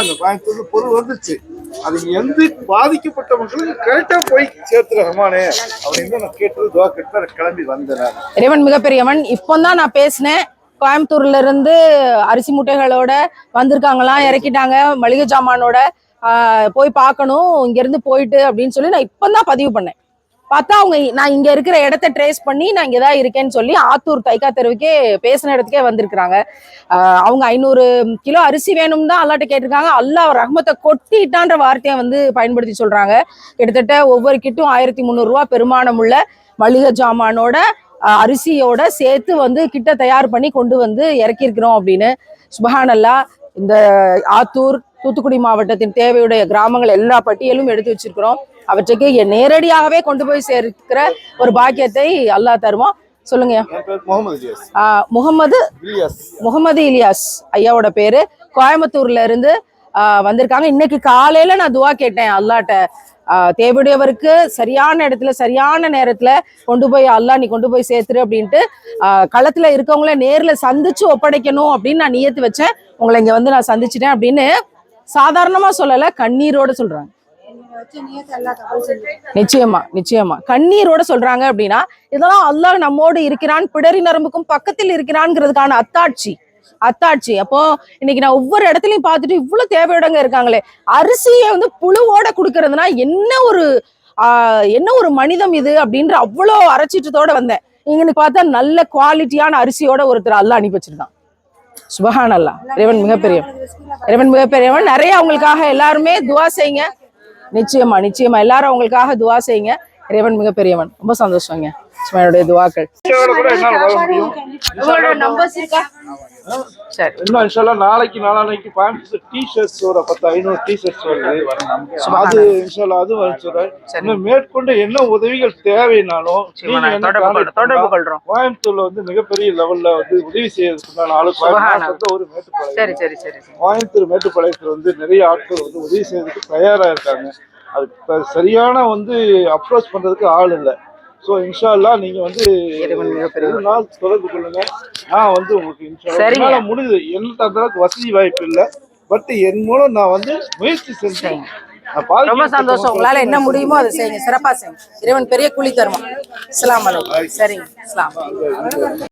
அந்த கோயம்புத்தூர்ல பொருள் வந்துச்சு. அது எந்த பாதிக்கப்பட்ட மக்களுக்கு கரெக்டா போய் சேர்த்து ரஹ்மானே அப்படின்னு நான் கேட்டது துவா கேட்டு கிளம்பி வந்தேன் இறைவன் மிகப்பெரியவன். இப்போ தான் நான் பேசினேன். கோயம்புத்தூர்ல இருந்து அரிசி முட்டைகளோட வந்திருக்காங்களாம் இறக்கிட்டாங்க. மளிகை ஜாமானோட போய் பார்க்கணும் இங்க இருந்து போயிட்டு அப்படின்னு சொல்லி நான் இப்போ தான் பதிவு பண்ணேன். பார்த்தா அவங்க நான் இங்க இருக்கிற இடத்த ட்ரேஸ் பண்ணி நான் இங்கே தான் இருக்கேன்னு சொல்லி ஆத்தூர் தைக்கா தெருவுக்கே பேசின இடத்துக்கே வந்திருக்கிறாங்க. அவங்க ஐநூறு கிலோ அரிசி வேணும் தான் அல்லாட்ட கேட்டிருக்காங்க. அல்லாஹ் ரஹ்மத்தை கொட்டிட்டான்ற வார்த்தையை வந்து பயன்படுத்தி சொல்றாங்க. கிட்டத்தட்ட ஒவ்வொரு கிட்டும் ஆயிரத்தி முந்நூறுரூவா பெருமானம் உள்ள மளிகை ஜாமானோட அரிசியோட சேர்த்து வந்து கிட்ட தயார் பண்ணி கொண்டு வந்து இறக்கியிருக்கிறோம் அப்படின்னு. சுபஹானல்லா இந்த ஆத்தூர் தூத்துக்குடி மாவட்டத்தின் தேவையுடைய கிராமங்கள் எல்லா பட்டியலும் எடுத்து வச்சிருக்கிறோம். அவற்றுக்கு நேரடியாகவே கொண்டு போய் சேர்க்கிற ஒரு பாக்கியத்தை அல்லாஹ் தருவான். சொல்லுங்க. முகமது முகமது இலியாஸ். ஐயாவோட பேரு. கோயம்புத்தூர்ல இருந்து வந்திருக்காங்க. இன்னைக்கு காலையில நான் துவா கேட்டேன் அல்லாட்ட. தேவையுடையவருக்கு சரியான இடத்துல சரியான நேரத்துல கொண்டு போய் அல்லாஹ் நீ கொண்டு போய் சேர்த்துரு அப்படின்ட்டு களத்துல இருக்கவங்கள நேர்ல சந்திச்சு ஒப்படைக்கணும் அப்படின்னு நான் நியத்து வச்சேன். உங்களை இங்க வந்து நான் சந்திச்சிட்டேன் அப்படின்னு சாதாரணமா சொல்லல கண்ணீரோட சொல்றாங்க. நிச்சயமா நிச்சயமா. கண்ணீரோட சொல்றாங்க அப்படின்னா இதெல்லாம் அல்லாஹ் நம்மோடு இருக்கிறான் பிடரி நரம்புக்கும் பக்கத்தில் இருக்கிறான்ங்கிறதுக்கான அத்தாட்சி. அத்தாட்சி. அப்போ இன்னைக்கு நான் ஒவ்வொரு இடத்துலயும் பார்த்துட்டு இவ்வளவு தேவையோடங்க இருக்காங்களே அரிசியை வந்து புழுவோட கொடுக்கறதுனா என்ன ஒரு என்ன ஒரு மனிதம் இது அப்படின்ற அவ்வளோ அரைச்சிட்டத்தோட வந்தேன். இங்கன்னு பார்த்தா நல்ல குவாலிட்டியான அரிசியோட ஒருத்தர் அல்ல அனுப்பி வச்சிருக்கான். சுபஹான் அல்லா இறைவன் மிகப்பெரியவன். இறைவன் மிகப்பெரியவன். நிறைய அவங்களுக்காக எல்லாருமே துவா செய்யுங்க. நிச்சயமா நிச்சயமா. எல்லாரும் அவங்களுக்காக துவா செய்யுங்க. இறைவன் மிகப்பெரியவன். ரொம்ப சந்தோஷங்க. என்னுடைய துவாக்கள். சரி. இன்னும் இன்ஷால்லா நாளைக்கு நாளானைக்கு கோயம்புத்தூர் டி ஷர்ட்ஸ் ஒரு பத்து ஐநூறு டி ஷர்ட்ஸ் வருது அது இன்ஷால்லா அது வர சொல்றேன் இன்னும் மேற்கொண்டு என்ன உதவிகள் தேவைனாலும். கொள்றோம். கோயம்புத்தூர்ல வந்து மிகப்பெரிய லெவல்ல வந்து உதவி செய்யறதுக்குண்டான ஆளு ஒரு மேட்டுப்பாளையம் சரி சரி சரி கோயம்புத்தூர் மேட்டுப்பாளையத்துல வந்து நிறைய ஆட்கள் வந்து உதவி செய்யறதுக்கு தயாரா இருக்காங்க. அதுக்கு த- சரியான வந்து அப்ரோச் பண்றதுக்கு ஆள் இல்லை. ஸோ இன்ஷா அல்லாஹ் நீங்க வந்து நாள் தொடர்பு கொள்ளுங்க. நான் வந்து உங்களுக்கு இன்ஷா அல்லாஹ் சரிங்க. என்னால முடியுது எனக்கு அந்த அளவுக்கு வசதி வாய்ப்பு இல்லை. பட் என் மூலம் நான் வந்து முயற்சி செஞ்சேன் ரொம்ப சந்தோஷம். உங்களால என்ன முடியுமோ அதை செய்யுங்க. சிறப்பா செய்யுங்க. இறைவன் பெரிய கூலி அஸ்ஸலாமு அலைக்கும். சரிங்க. அஸ்லாம்